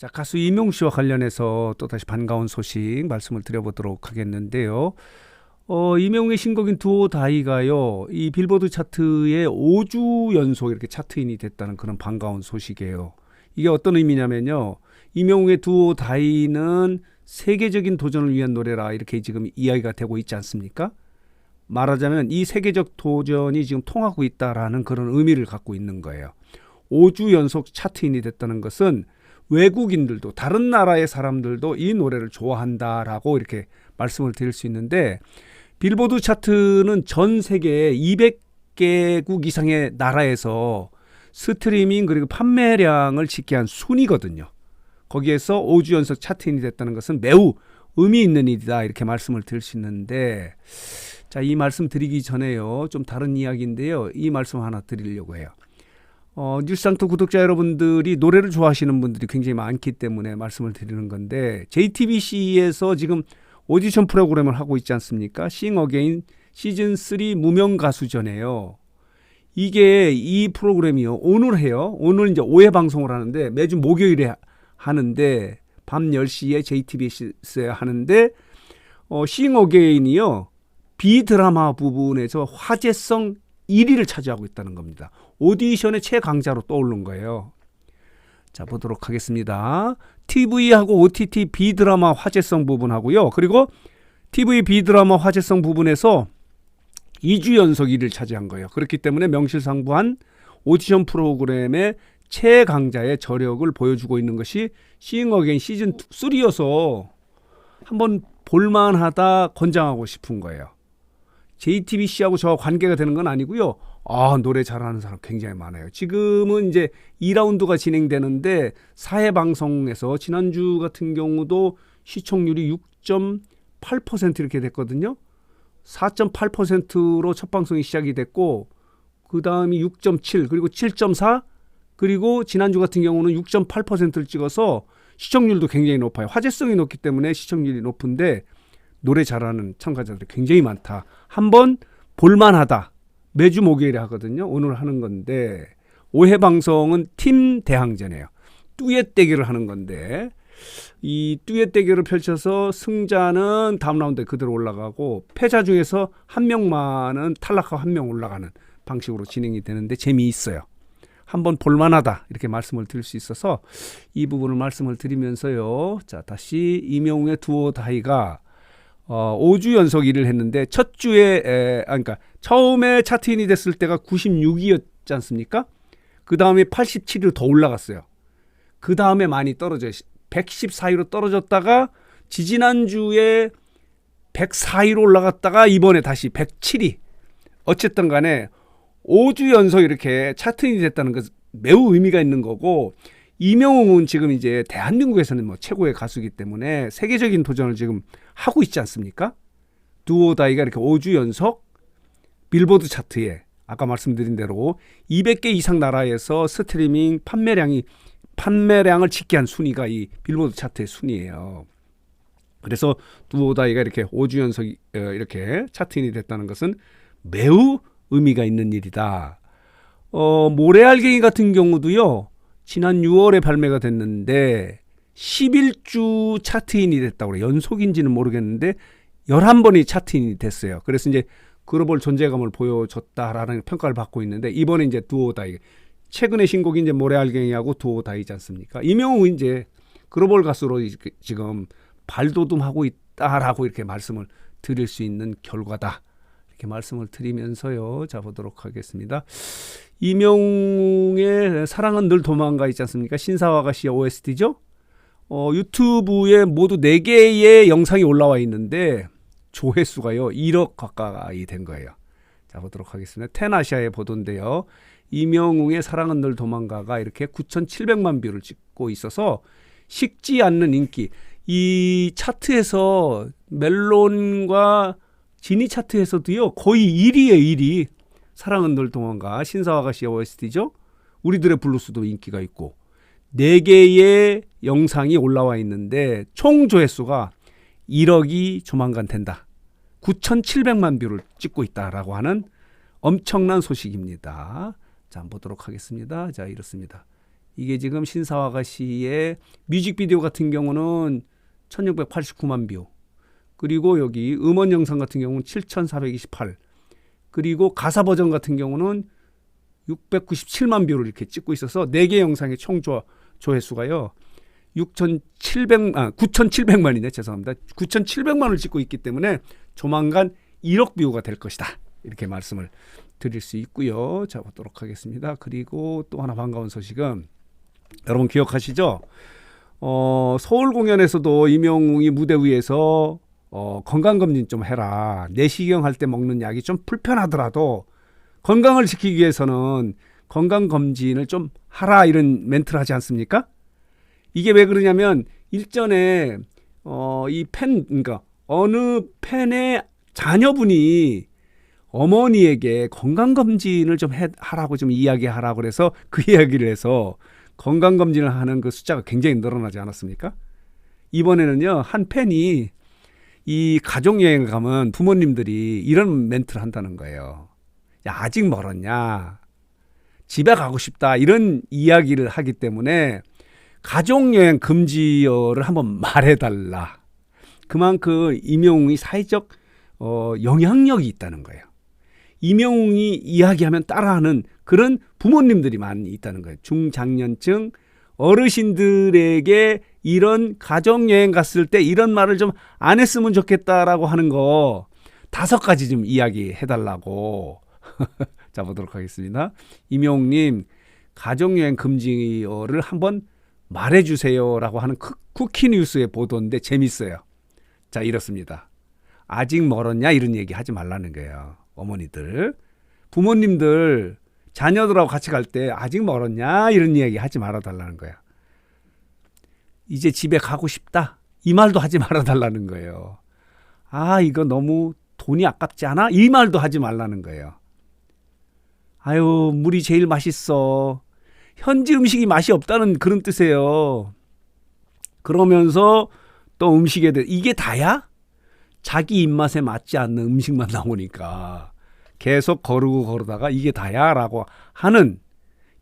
자, 가수 이명 씨와 관련해서 또 다시 반가운 소식 말씀을 드려보도록 하겠는데요. 어, 이명의 신곡인 두오 다이가요, 이 빌보드 차트에 5주 연속 이렇게 차트인이 됐다는 그런 반가운 소식이에요. 이게 어떤 의미냐면요. 이명의 두오 다이는 세계적인 도전을 위한 노래라 이렇게 지금 이야기가 되고 있지 않습니까? 말하자면 이 세계적 도전이 지금 통하고 있다라는 그런 의미를 갖고 있는 거예요. 5주 연속 차트인이 됐다는 것은 외국인들도 다른 나라의 사람들도 이 노래를 좋아한다라고 이렇게 말씀을 드릴 수 있는데 빌보드 차트는 전 세계 200개국 이상의 나라에서 스트리밍 그리고 판매량을 집계한 순위거든요. 거기에서 5주 연속 차트인이 됐다는 것은 매우 의미 있는 일이다 이렇게 말씀을 드릴 수 있는데 자, 이 말씀 드리기 전에요. 좀 다른 이야기인데요. 이 말씀 하나 드리려고 해요. 어, 뉴스상토 구독자 여러분들이 노래를 좋아하시는 분들이 굉장히 많기 때문에 말씀을 드리는 건데 JTBC에서 지금 오디션 프로그램을 하고 있지 않습니까? 싱 어게인 시즌 3 무명 가수전에요. 이게 이 프로그램이요. 오늘 해요. 오늘 이제 5회 방송을 하는데 매주 목요일에 하는데 밤 10시에 JTBC에 하는데 어, 싱 어게인이요. 비드라마 부분에서 화제성 1위를 차지하고 있다는 겁니다. 오디션의 최강자로 떠오른 거예요. 자, 보도록 하겠습니다. TV하고 OTT 비드라마 화제성 부분하고요. 그리고 TV 비드라마 화제성 부분에서 2주 연속 1위를 차지한 거예요. 그렇기 때문에 명실상부한 오디션 프로그램의 최강자의 저력을 보여주고 있는 것이 시잉어게인 시즌 3여서 한번 볼만하다 권장하고 싶은 거예요. JTBC하고 저 관계가 되는 건 아니고요. 아, 노래 잘하는 사람 굉장히 많아요. 지금은 이제 2라운드가 진행되는데 사회 방송에서 지난주 같은 경우도 시청률이 6.8% 이렇게 됐거든요. 4.8%로 첫 방송이 시작이 됐고 그 다음이 6.7 그리고 7.4 그리고 지난주 같은 경우는 6.8%를 찍어서 시청률도 굉장히 높아요. 화제성이 높기 때문에 시청률이 높은데 노래 잘하는 참가자들이 굉장히 많다. 한번 볼만하다. 매주 목요일에 하거든요. 오늘 하는 건데 5회 방송은 팀 대항전이에요. 뚜엣 대결을 하는 건데 이 뚜엣 대결을 펼쳐서 승자는 다음 라운드에 그대로 올라가고 패자 중에서 한 명만은 탈락하고 한 명 올라가는 방식으로 진행이 되는데 재미있어요. 한번 볼만하다 이렇게 말씀을 드릴 수 있어서 이 부분을 말씀을 드리면서요. 자 다시 이명웅의 두오 다이가 어, 5주 연속 일을 했는데 첫 주에 에, 아, 그러니까 처음에 차트인이 됐을 때가 96위였지 않습니까? 그 다음에 87위로 더 올라갔어요. 그 다음에 많이 떨어져요. 114위로 떨어졌다가 지지난 주에 104위로 올라갔다가 이번에 다시 107위. 어쨌든 간에 5주 연속 이렇게 차트인이 됐다는 것은 매우 의미가 있는 거고 이명웅은 지금 이제 대한민국에서는 뭐 최고의 가수이기 때문에 세계적인 도전을 지금 하고 있지 않습니까? 두오다이가 이렇게 5주 연속 빌보드 차트에 아까 말씀드린 대로 200개 이상 나라에서 스트리밍 판매량이 판매량을 집계한 순위가 이 빌보드 차트의 순위예요. 그래서 두오다이가 이렇게 5주 연속 어, 이렇게 차트인이 됐다는 것은 매우 의미가 있는 일이다. 어, 모래알갱이 같은 경우도요. 지난 6월에 발매가 됐는데 11주 차트인이 됐다고 그래요. 연속인지는 모르겠는데 11번이 차트인이 됐어요. 그래서 이제 글로벌 존재감을 보여줬다라는 평가를 받고 있는데 이번에 이제 두오다이 최근에 신곡이 이제 모래알갱이하고 두오다이지 않습니까? 이명우 이제 글로벌 가수로 지금 발돋움하고 있다라고 이렇게 말씀을 드릴 수 있는 결과다. 이렇게 말씀을 드리면서요. 자 보도록 하겠습니다. 이명웅의 사랑은 늘 도망가 있지 않습니까? 신사와 가시의 OST죠. 어, 유튜브에 모두 4개의 영상이 올라와 있는데 조회수가요 1억 가까이 된 거예요. 자 보도록 하겠습니다. 텐아시아의 보도인데요. 이명웅의 사랑은 늘 도망가가 이렇게 9,700만 뷰를 찍고 있어서 식지 않는 인기. 이 차트에서 멜론과 지니 차트에서도요 거의 1위에 1위. 사랑은 늘 도망가 신사와 가시 OST죠. 우리들의 블루스도 인기가 있고 네 개의 영상이 올라와 있는데 총 조회수가 1억이 조만간 된다. 9,700만 뷰를 찍고 있다라고 하는 엄청난 소식입니다. 자, 보도록 하겠습니다. 자, 이렇습니다. 이게 지금 신사와 가시의 뮤직비디오 같은 경우는 1689만 뷰. 그리고 여기 음원 영상 같은 경우는 7428. 그리고 가사 버전 같은 경우는 697만 뷰를 이렇게 찍고 있어서 네개 영상의 총 조, 조회수가요. 6,700, 아, 9,700만이네. 죄송합니다. 9,700만을 찍고 있기 때문에 조만간 1억 뷰가 될 것이다. 이렇게 말씀을 드릴 수 있고요. 자, 보도록 하겠습니다. 그리고 또 하나 반가운 소식은 여러분 기억하시죠? 어, 서울 공연에서도 이명웅이 무대 위에서 어, 건강검진 좀 해라. 내시경 할 때 먹는 약이 좀 불편하더라도 건강을 지키기 위해서는 건강검진을 좀 하라. 이런 멘트를 하지 않습니까? 이게 왜 그러냐면 일전에 어, 이 팬, 그러니까 어느 팬의 자녀분이 어머니에게 건강검진을 좀 해, 하라고 좀 이야기하라고 그래서 그 이야기를 해서 건강검진을 하는 그 숫자가 굉장히 늘어나지 않았습니까? 이번에는요, 한 팬이 이 가족 여행 가면 부모님들이 이런 멘트를 한다는 거예요. 야, 아직 멀었냐? 집에 가고 싶다. 이런 이야기를 하기 때문에 가족 여행 금지어를 한번 말해 달라. 그만큼 임영웅이 사회적 어, 영향력이 있다는 거예요. 임영웅이 이야기하면 따라하는 그런 부모님들이 많이 있다는 거예요. 중장년층 어르신들에게 이런 가족 여행 갔을 때 이런 말을 좀 안 했으면 좋겠다라고 하는 거 다섯 가지 좀 이야기해 달라고. 자, 보도록 하겠습니다. 임영웅님, 가족 여행 금지어를 한번 말해 주세요라고 하는 크- 쿠키 뉴스의 보도인데 재밌어요. 자, 이렇습니다. 아직 멀었냐 이런 얘기 하지 말라는 거예요. 어머니들, 부모님들 자녀들하고 같이 갈 때 아직 멀었냐 이런 얘기 하지 말아 달라는 거야. 이제 집에 가고 싶다 이 말도 하지 말아 달라는 거예요. 아 이거 너무 돈이 아깝지 않아? 이 말도 하지 말라는 거예요. 아유 물이 제일 맛있어. 현지 음식이 맛이 없다는 그런 뜻이에요. 그러면서 또 음식에 대해 이게 다야? 자기 입맛에 맞지 않는 음식만 나오니까 계속 거르고 거르다가 이게 다야 라고 하는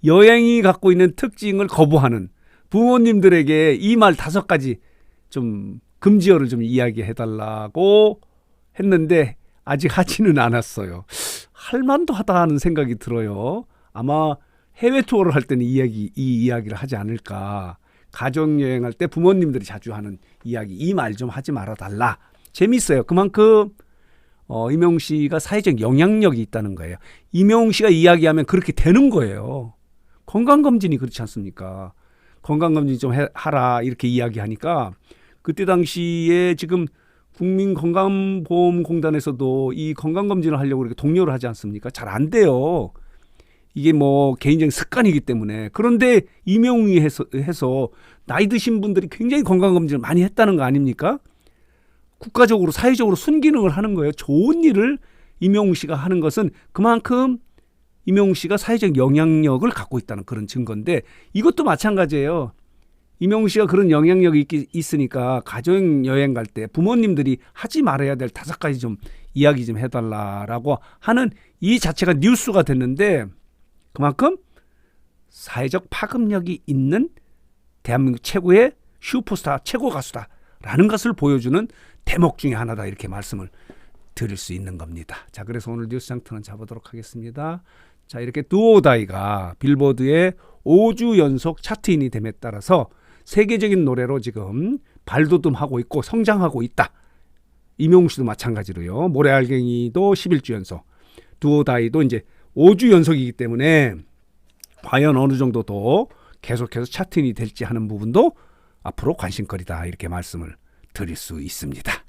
여행이 갖고 있는 특징을 거부하는 부모님들에게 이 말 다섯 가지 좀 금지어를 좀 이야기해 달라고 했는데 아직 하지는 않았어요. 할 만도 하다 하는 생각이 들어요. 아마 해외 투어를 할 때는 이 이야기 이 이야기를 하지 않을까. 가족 여행할 때 부모님들이 자주 하는 이야기 이 말 좀 하지 말아 달라. 재밌어요. 그만큼 어, 이명웅 씨가 사회적 영향력이 있다는 거예요. 이명웅 씨가 이야기하면 그렇게 되는 거예요. 건강검진이 그렇지 않습니까? 건강검진 좀 해, 하라 이렇게 이야기하니까 그때 당시에 지금 국민건강보험공단에서도 이 건강검진을 하려고 이렇게 독려를 하지 않습니까? 잘 안 돼요. 이게 뭐 개인적인 습관이기 때문에 그런데 이명웅이 해서, 해서 나이 드신 분들이 굉장히 건강검진을 많이 했다는 거 아닙니까? 국가적으로 사회적으로 순기능을 하는 거예요. 좋은 일을 임영웅 씨가 하는 것은 그만큼 임영웅 씨가 사회적 영향력을 갖고 있다는 그런 증거인데 이것도 마찬가지예요. 임영웅 씨가 그런 영향력이 있, 있으니까 가족 여행 갈 때 부모님들이 하지 말아야 될 다섯 가지 좀 이야기 좀 해달라라고 하는 이 자체가 뉴스가 됐는데 그만큼 사회적 파급력이 있는 대한민국 최고의 슈퍼스타 최고 가수다라는 것을 보여주는 대목 중에 하나다 이렇게 말씀을 드릴 수 있는 겁니다. 자, 그래서 오늘 뉴스 장터는 잡아보도록 하겠습니다. 자, 이렇게 두오다이가 빌보드의 5주 연속 차트인이 됨에 따라서 세계적인 노래로 지금 발돋움하고 있고 성장하고 있다. 이명웅 씨도 마찬가지로요. 모래알갱이도 11주 연속, 두오다이도 이제 5주 연속이기 때문에 과연 어느 정도 더 계속해서 차트인이 될지 하는 부분도 앞으로 관심거리다 이렇게 말씀을 드릴 수 있습니다.